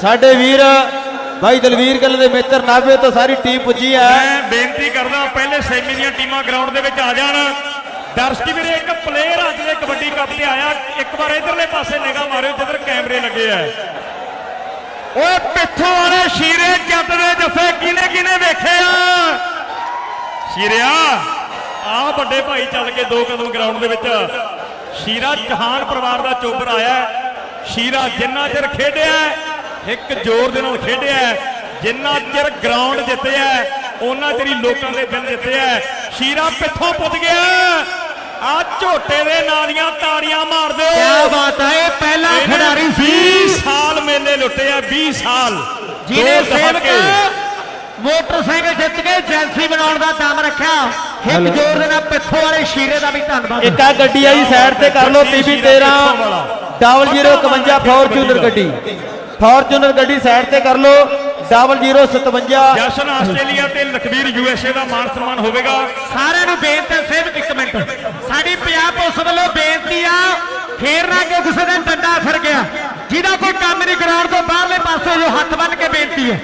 ਸਾਡੇ ਵੀਰ ਭਾਈ ਦਲਵੀਰ ਗੱਲ ਦੇ ਮਿੱਤਰ ਨਾਭੇ ਤੋਂ ਸਾਰੀ ਟੀਮ ਪੁੱਜੀ ਹੈ। ਮੈਂ ਬੇਨਤੀ ਕਰਦਾ ਪਹਿਲੇ ਸੈਮੀ ਦੀਆਂ ਟੀਮਾਂ ਗਰਾਊਂਡ ਦੇ ਵਿੱਚ ਆ ਜਾਣ। ਦਰਸ਼ਕ ਵੀਰੇ, ਇੱਕ ਪਲੇਅਰ ਅੱਜ ਦੇ ਕਬੱਡੀ ਕੱਪ ਤੇ ਆਇਆ। ਇੱਕ ਵਾਰ ਇਧਰਲੇ ਪਾਸੇ ਨਿਗਾਹ ਮਾਰਿਓ, ਜਿੱਧਰ ਕੈਮਰੇ ਲੱਗੇ ਆ। ਓਏ ਪਿੱਛੋਂ ਵਾਲੇ ਸ਼ੀਰੇ ਜੱਟ ਦੇ ਜੱਫੇ ਕਿਨੇ ਕਿਨੇ ਵੇਖੇ ਆ? ਸ਼ੀਰਿਆ ਆ ਵੱਡੇ ਭਾਈ ਚੱਲ ਕੇ ਦੋ ਕਦਮ ਗਰਾਊਂਡ ਦੇ ਵਿੱਚ। ਸ਼ੀਰਾ ਜਹਾਨ ਪਰਿਵਾਰ ਦਾ ਚੋਪਰ ਆਇਆ। ਸ਼ੀਰਾ ਜਿੰਨਾ ਚਿਰ ਖੇਡਿਆ ਇੱਕ ਜ਼ੋਰ ਦੇ ਨਾਲ ਖੇਡਿਆ। ਜਿੰਨਾ ਚਿਰ ਗਰਾਊਂਡ ਜਿੱਤਿਆ ਹੈ, ਉਹਨਾਂ ਚਿਰ ਲੋਕਾਂ ਦੇ ਦਿਲ ਜਿੱਤਿਆ ਹੈ। ਸ਼ੀਰਾ ਪਿੱਥੋਂ ਪੁੱਜ ਗਿਆ ਆ ਝੋਟੇ ਦੇ ਨਾਂ ਦੀਆਂ ਤਾੜੀਆਂ ਮਾਰ ਦਿਓ ਕਿਆ ਬਾਤ ਹੈ ਇਹ ਪਹਿਲਾ ਖਿਡਾਰੀ 20 ਸੀ ਸਾਲ ਮੇਲੇ ਲੁੱਟੇ ਆ 20 ਸਾਲ ਜਿਹਨੇ ਸੇਵਕ। ਮੋਟਰਸਾਈਕਲ ਜਿੱਤ ਕੇ ਏਜੰਸੀ ਬਣਾਉਣ ਦਾ ਦਮ ਰੱਖਿਆ। ਇੱਕ ਹੈਲੋ। ਜੋਰ ਦੇ ਨਾਲ ਪਿੱਥੋਂ ਵਾਲੇ ਸ਼ੀਰੇ ਦਾ ਵੀ ਧੰਨਵਾਦ। ਇੱਕ ਆ ਗੱਡੀ ਆਈ ਸਾਈਡ ਤੇ ਕਰ ਲਓ ਪੀਬੀ 13 0051 ਫੋਰਚੂਨਰ ਗੱਡੀ। ਫੋਰਚੂਨਰ ਗੱਡੀ ਸਾਈਡ ਤੇ ਕਰ ਲਓ 0057 ਜਸ਼ਨ ਆਸਟ੍ਰੇਲੀਆ ਤੇ ਲਖਵੀਰ ਯੂਐਸਏ ਦਾ ਮਾਨ ਸਨਮਾਨ ਹੋਵੇਗਾ। ਸਾਰਿਆਂ ਨੂੰ ਬੇਨਤੀ ਹੈ ਸਿਰਫ ਇੱਕ ਮਿੰਟ। ਸਾਡੀ ਪੰਜਾਬ ਪੁਲਿਸ ਵੱਲੋਂ ਬੇਨਤੀ ਆ ਫੇਰ ਨਾ ਕਿ ਕਿਸੇ ਦਾ ਡੰਡਾ ਫਿਰ ਗਿਆ। ਜਿਹਦਾ ਕੋਈ ਕੰਮ ਨਹੀਂ ਗਰਾਊਂਡ ਤੋਂ ਬਾਹਰਲੇ ਪਾਸੇ ਜੋ ਹੱਥ ਬੰਨ ਕੇ ਬੇਨਤੀ ਹੈ।